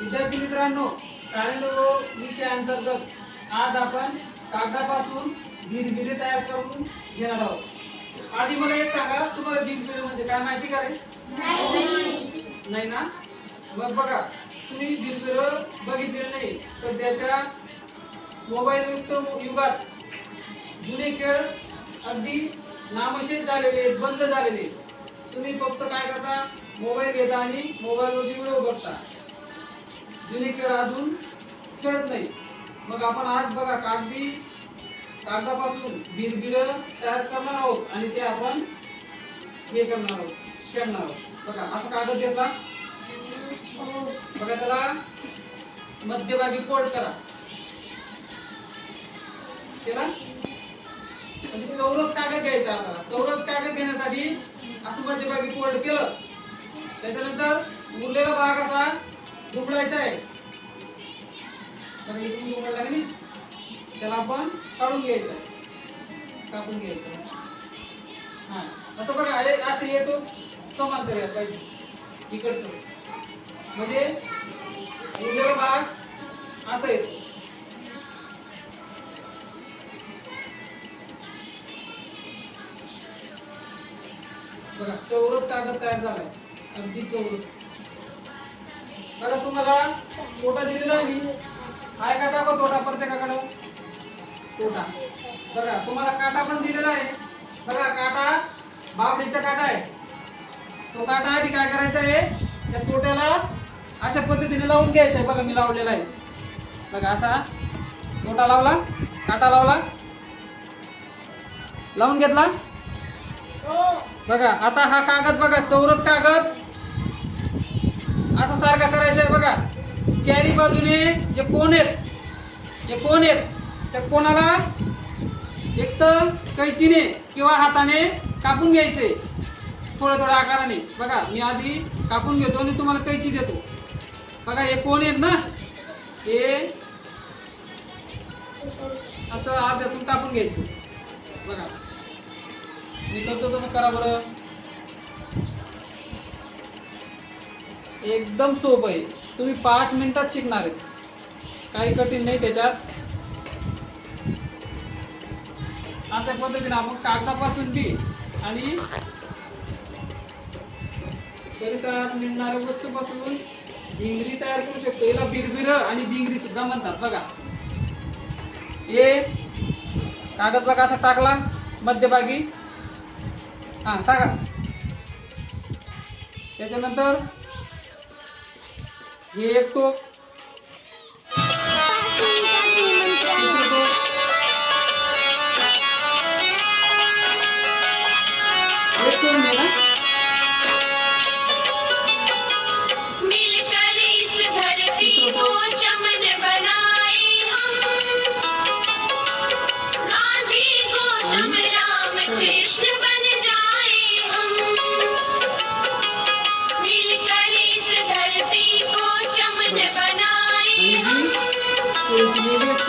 विद्यार्थी मित्रांनो कार्यानुभव विषयाअंतर्गत आज आपण कागदापासून भिरभिरे तयार करून घेणार आहोत. आधी मला एक सांगा तुम्हाला भिरभिरे म्हणजे काय माहिती का रे? नाही ना? मग बघा तुम्ही भिरभिर बघितलेलं नाही. सध्याच्या मोबाईल युक्त युगात जुने खेळ अगदी नामशेष झालेले आहेत बंद झालेले आहेत. तुम्ही फक्त काय करता? मोबाईल घेता आणि मोबाईलवरची व्हिडिओ बघता. जुने खेळ अजून खेळत नाही. मग आपण आज बघा कागदी कागदापासून बिरबिर तयार करणार आहोत आणि ते आपण हे करणार आहोत खेळणार आहोत. बघा असं कागद घेतला. बघा त्याला मध्यभागी फोल्ड करा. केला? म्हणजे चौरस कागद घ्यायचा आपल्याला चौरस कागद घेण्यासाठी असं मध्यभागी फोल्ड केलं. त्याच्यानंतर उरलेला भाग असा दुबडायचा आहे तर इथून दुबडला की नाही त्याला आपण काढून घ्यायचं. आहे कापून घ्यायचं. हा. असं बघा अरे असं येतो समांतर यायला पाहिजे. इकडचं. म्हणजे उरलेला भाग असं येतो बघा चौरस कागद तयार झालाय. अगदी चौरस. बघा तुम्हाला तोटा दिलेला आहे मी. आहे का दाखव तोटा प्रत्येकाकडं? तोटा. बघा तुम्हाला काटा पण दिलेला आहे. बघा काटा बाबडीचा काटा आहे. तो काटा आधी काय करायचा आहे? त्या तोट्याला अशा पद्धतीने लावून घ्यायचा आहे. बघा मी लावलेला आहे. बघा असा तोटा लावला काटा लावला. लावून घेतला? बघा आता हा कागद बघा चौरस कागद. असा सारखा करायचा आहे बघा. चारी बाजूने जे कोण आहेत जे कोण आहेत त्या कोणाला एक तर कैचीने किंवा हाताने कापून घ्यायचे. थोड्या थोड्या आकाराने. बघा मी आधी कापून घेतो आणि तुम्हाला कैची देतो. बघा हे कोण आहेत ना? हे असं अर्ध्यातून कापून घ्यायचं. बघा. मी करतो तसं करा बरं. एकदम सोपं आहे. तुम्ही पाच मिनिटात शिकणार आहे. काही कठीण नाही त्याच्यात. अशा पद्धतीने आपण कागदापासून बी आणि परिसरात मिळणाऱ्या वस्तूपासून भिंगरी तयार करू शकतो. याला बिरबिर आणि भिंगरी सुद्धा म्हणतात. बघा. हे कागद बघा असा टाकला? मध्यभागी. हा टाका. त्याच्यानंतर ये एक तो. एक तो मेरा.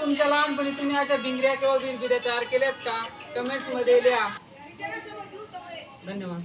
तुमच्या लहानपणी तुम्ही अशा भिंगऱ्या किंवा बिरबिऱ्या तयार केल्यात का? कमेंट्समध्ये लिहा. धन्यवाद.